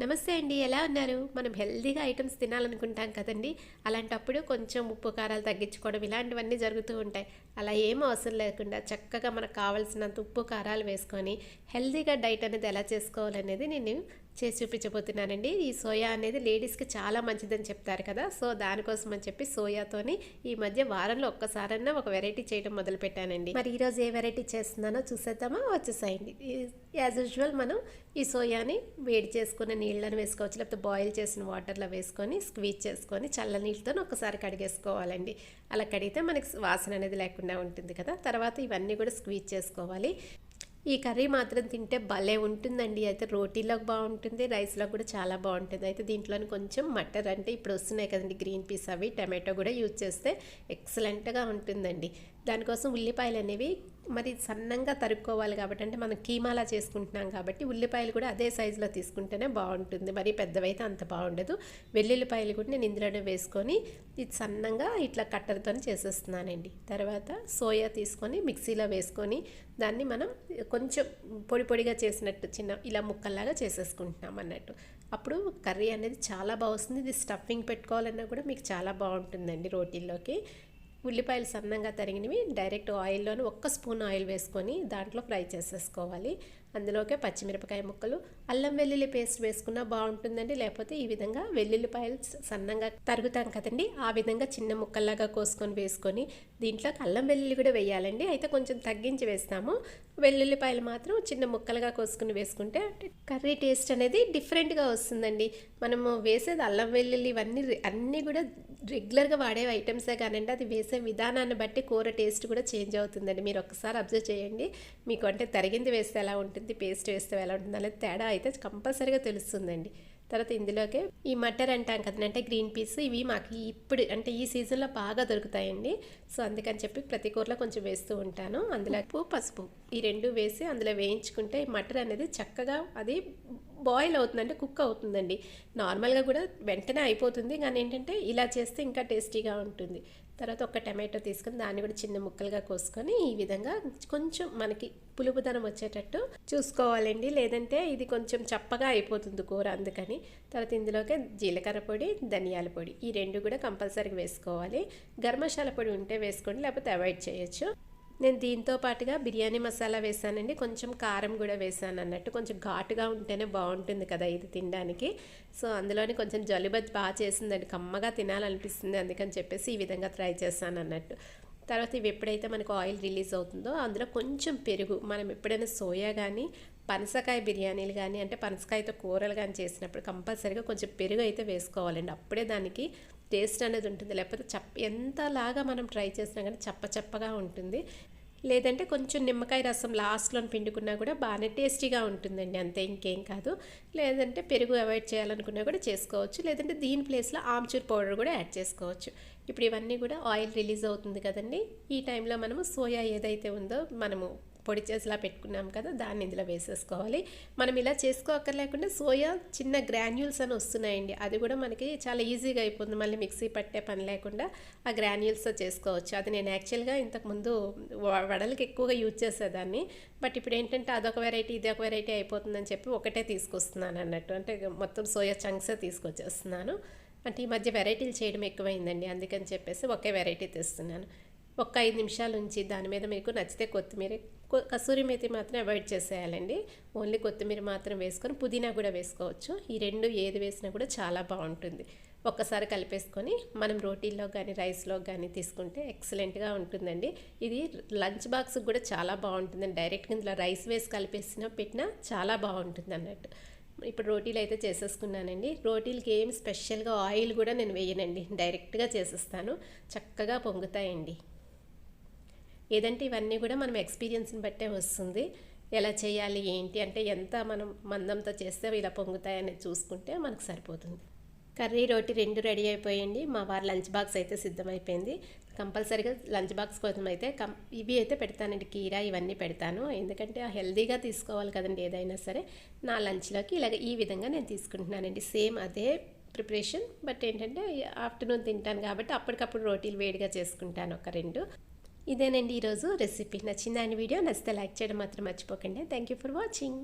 నమస్తే అండి ఎలా ఉన్నారు? మనం హెల్దీగా ఐటమ్స్ తినాలనుకుంటాం కదండి. అలాంటప్పుడు కొంచెం ఉప్పు కారాలు తగ్గించుకోవడం ఇలాంటివన్నీ జరుగుతూ ఉంటాయి. అలా ఏం అవసరం లేకుండా చక్కగా మనకు కావాల్సినంత ఉప్పు కారాలు వేసుకొని హెల్తీగా డైట్ అనేది ఎలా చేసుకోవాలనేది నేను చేసి చూపించబోతున్నానండి. ఈ సోయా అనేది లేడీస్కి చాలా మంచిదని చెప్తారు కదా. సో దానికోసం అని చెప్పి సోయాతోని ఈ మధ్య వారంలో ఒక్కసారన్నా ఒక వెరైటీ చేయడం మొదలుపెట్టానండి. మరి ఈరోజు ఏ వెరైటీ చేస్తున్నానో చూసేద్దామా? వచ్చేసాయండి. యాజ్ యూజువల్ మనం ఈ సోయాని వేడి చేసుకున్న నీళ్ళని వేసుకోవచ్చు. లేకపోతే బాయిల్ చేసిన వాటర్లో వేసుకొని స్క్వీజ్ చేసుకొని చల్ల నీళ్ళతో ఒకసారి కడిగేసుకోవాలండి. అలా కడిగితే మనకి వాసన అనేది లేకుండా ఉంటుంది కదా. తర్వాత ఇవన్నీ కూడా స్క్వీజ్ చేసుకోవాలి. ఈ కర్రీ మాత్రం తింటే భలే ఉంటుందండి. అయితే రోటీలోకి బాగుంటుంది రైస్లో కూడా చాలా బాగుంటుంది. అయితే దీంట్లోని కొంచెం మటర్ అంటే ఇప్పుడు వస్తున్నాయి కదండి గ్రీన్ పీస్ అవి టమాటో కూడా యూజ్ చేస్తే ఎక్సలెంట్గా ఉంటుందండి. దానికోసం ఉల్లిపాయలు అనేవి మరి సన్నంగా తరుక్కోవాలి కాబట్టి అంటే మనం కీమాలా చేసుకుంటున్నాం కాబట్టి ఉల్లిపాయలు కూడా అదే సైజులో తీసుకుంటేనే బాగుంటుంది. మరి పెద్దవైతే అంత బాగుండదు. వెల్లుల్లిపాయలు కూడా నేను ఇందులోనే వేసుకొని ఇది సన్నంగా ఇట్లా కట్టర్తో చేసేస్తున్నానండి. తర్వాత సోయా తీసుకొని మిక్సీలో వేసుకొని దాన్ని మనం కొంచెం పొడి పొడిగా చేసినట్టు చిన్న ఇలా ముక్కల్లాగా చేసేసుకుంటున్నాం అన్నట్టు. అప్పుడు కర్రీ అనేది చాలా బాగుంది ఇది స్టఫింగ్ పెట్టుకోవాలన్నా కూడా మీకు చాలా బాగుంటుందండి రోటీల్లోకి. ఉల్లిపాయలు సన్నంగా తరిగినవి డైరెక్ట్ ఆయిల్లోనే ఒక్క స్పూన్ ఆయిల్ వేసుకొని దాంట్లో ఫ్రై చేసేసుకోవాలి. అందులోకే పచ్చిమిరపకాయ ముక్కలు అల్లం వెల్లుల్లి పేస్ట్ వేసుకున్నా బాగుంటుందండి. లేకపోతే ఈ విధంగా వెల్లుల్లిపాయలు సన్నంగా తరుగుతాం కదండి. ఆ విధంగా చిన్న ముక్కల్లాగా కోసుకొని వేసుకొని దీంట్లోకి అల్లం వెల్లుల్లి కూడా వేయాలండి. అయితే కొంచెం తగ్గించి వేస్తాము. వెల్లుల్లిపాయలు మాత్రం చిన్న ముక్కలుగా కోసుకుని వేసుకుంటే కర్రీ టేస్ట్ అనేది డిఫరెంట్గా వస్తుందండి. మనము వేసేది అల్లం వెల్లుల్లి ఇవన్నీ అన్నీ కూడా రెగ్యులర్గా వాడే ఐటమ్సే కానండి. అది వేసే విధానాన్ని బట్టి కూర టేస్ట్ కూడా చేంజ్ అవుతుందండి. మీరు ఒక్కసారి అబ్జర్వ్ చేయండి. మీకు అంటే తరిగింది వేస్తే ఎలా ఉంటుంది. పేస్ట్ వేస్తే ఎలా ఉంటుంది అనేది తేడా అయితే కంపల్సరీగా తెలుస్తుందండి. తర్వాత ఇందులోకే ఈ మటర్ అంటాం కదండి అంటే గ్రీన్ పీస్ ఇవి మాకు ఇప్పుడు అంటే ఈ సీజన్లో బాగా దొరుకుతాయండి. సో అందుకని చెప్పి ప్రతి కూరలో కొంచెం వేస్తూ ఉంటాను. అందులో పసుపు ఈ రెండు వేసి అందులో వేయించుకుంటే ఈ మటర్ అనేది చక్కగా అది బాయిల్ అవుతుందంటే కుక్ అవుతుందండి. నార్మల్గా కూడా వెంటనే అయిపోతుంది. కానీ ఏంటంటే ఇలా చేస్తే ఇంకా టేస్టీగా ఉంటుంది. తర్వాత ఒక టమాటో తీసుకొని దాన్ని కూడా చిన్న ముక్కలుగా కోసుకొని ఈ విధంగా కొంచెం మనకి పులుపుదనం వచ్చేటట్టు చూసుకోవాలండి. లేదంటే ఇది కొంచెం చప్పగా అయిపోతుంది కూర అందుకని. తర్వాత ఇందులోకి జీలకర్ర పొడి ధనియాల పొడి ఈ రెండు కూడా కంపల్సరీగా వేసుకోవాలి. గర్మశాల పొడి ఉంటే వేసుకోండి లేకపోతే అవాయిడ్ చేయొచ్చు. నేను దీంతో పాటుగా బిర్యానీ మసాలా వేసానండి. కొంచెం కారం కూడా వేసాను అన్నట్టు. కొంచెం ఘాటుగా ఉంటేనే బాగుంటుంది కదా ఇది తినడానికి. సో అందులోనే కొంచెం జలుబత్ బాగా చేసిందండి. కమ్మగా తినాలనిపిస్తుంది అందుకని చెప్పేసి ఈ విధంగా ట్రై చేశాను అన్నట్టు. తర్వాత ఇవి ఎప్పుడైతే మనకు ఆయిల్ రిలీజ్ అవుతుందో అందులో కొంచెం పెరుగు. మనం ఎప్పుడైనా సోయా కానీ పనసకాయ బిర్యానీలు కానీ అంటే పనసకాయతో కూరలు కానీ చేసినప్పుడు కంపల్సరీగా కొంచెం పెరుగు అయితే వేసుకోవాలండి. అప్పుడే దానికి టేస్ట్ అనేది ఉంటుంది. లేకపోతే చప్ప ఎంతలాగా మనం ట్రై చేసినా కానీ చప్ప చప్పగా ఉంటుంది. లేదంటే కొంచెం నిమ్మకాయ రసం లాస్ట్లో పిండుకున్నా కూడా బాగానే టేస్టీగా ఉంటుందండి. అంతే ఇంకేం కాదు. లేదంటే పెరుగు అవాయిడ్ చేయాలనుకున్నా కూడా చేసుకోవచ్చు. లేదంటే దీని ప్లేస్లో ఆమ్చూర్ పౌడర్ కూడా యాడ్ చేసుకోవచ్చు. ఇప్పుడు ఇవన్నీ కూడా ఆయిల్ రిలీజ్ అవుతుంది కదండి. ఈ టైంలో మనము సోయా ఏదైతే ఉందో మనము పొడి చేసిలా పెట్టుకున్నాం కదా దాన్ని ఇందులో వేసేసుకోవాలి. మనం ఇలా చేసుకోకర్లేకుండా సోయా చిన్న గ్రాన్యూల్స్ అని వస్తున్నాయండి. అది కూడా మనకి చాలా ఈజీగా అయిపోతుంది. మళ్ళీ మిక్సీ పట్టే పని లేకుండా ఆ గ్రాన్యూల్స్తో చేసుకోవచ్చు. అది నేను యాక్చువల్గా ఇంతకుముందు వడలకి ఎక్కువగా యూజ్ చేసేదాన్ని. బట్ ఇప్పుడు ఏంటంటే అదొక వెరైటీ ఇది ఒక వెరైటీ అయిపోతుందని చెప్పి ఒకటే తీసుకొస్తున్నాను అన్నట్టు. అంటే మొత్తం సోయా చంక్సే తీసుకొచ్చేస్తున్నాను. అంటే ఈ మధ్య వెరైటీలు చేయడం ఎక్కువైందండి. అందుకని చెప్పేసి ఒకే వెరైటీ తెస్తున్నాను. ఒక ఐదు నిమిషాలు ఉంచి దాని మీద మీకు నచ్చితే కొత్తిమీర కసూరి మేతి మాత్రం అవాయిడ్ చేసేయాలండి. ఓన్లీ కొత్తిమీర మాత్రం వేసుకొని పుదీనా కూడా వేసుకోవచ్చు. ఈ రెండు ఏది వేసినా కూడా చాలా బాగుంటుంది. ఒక్కసారి కలిపేసుకొని మనం రోటీల్లో కానీ రైస్లో కానీ తీసుకుంటే ఎక్సలెంట్గా ఉంటుందండి. ఇది లంచ్ బాక్స్కి కూడా చాలా బాగుంటుందండి. డైరెక్ట్గా ఇందులో రైస్ వేసి కలిపేసినా పెట్టినా చాలా బాగుంటుంది అన్నట్టు. ఇప్పుడు రోటీలు అయితే చేసేసుకున్నానండి. రోటీలకి ఏం స్పెషల్గా ఆయిల్ కూడా నేను వేయనండి. డైరెక్ట్గా చేసేస్తాను. చక్కగా పొంగుతాయండి. ఏదంటే ఇవన్నీ కూడా మనం ఎక్స్పీరియన్స్ని బట్టే వస్తుంది. ఎలా చేయాలి ఏంటి అంటే ఎంత మనం మందంతో చేస్తే ఇలా పొంగుతాయని చూసుకుంటే మనకు సరిపోతుంది. కర్రీ రోటీ రెండు రెడీ అయిపోయింది. మా వారి లంచ్ బాక్స్ అయితే సిద్ధమైపోయింది. కంపల్సరీగా లంచ్ బాక్స్ కోసం అయితే కం ఇవి అయితే పెడతానండి. కీరా ఇవన్నీ పెడతాను. ఎందుకంటే హెల్దీగా తీసుకోవాలి కదండి ఏదైనా సరే. నా లంచ్లోకి ఇలాగ ఈ విధంగా నేను తీసుకుంటున్నానండి. సేమ్ అదే ప్రిపరేషన్. బట్ ఏంటంటే ఆఫ్టర్నూన్ తింటాను కాబట్టి అప్పటికప్పుడు రోటీలు వేడిగా చేసుకుంటాను ఒక రెండు. ఇదేనండి ఈరోజు రెసిపీ. నచ్చిందా అని వీడియో నచ్చితే లైక్ చేయడం మాత్రం మర్చిపోకండి. Thank you for watching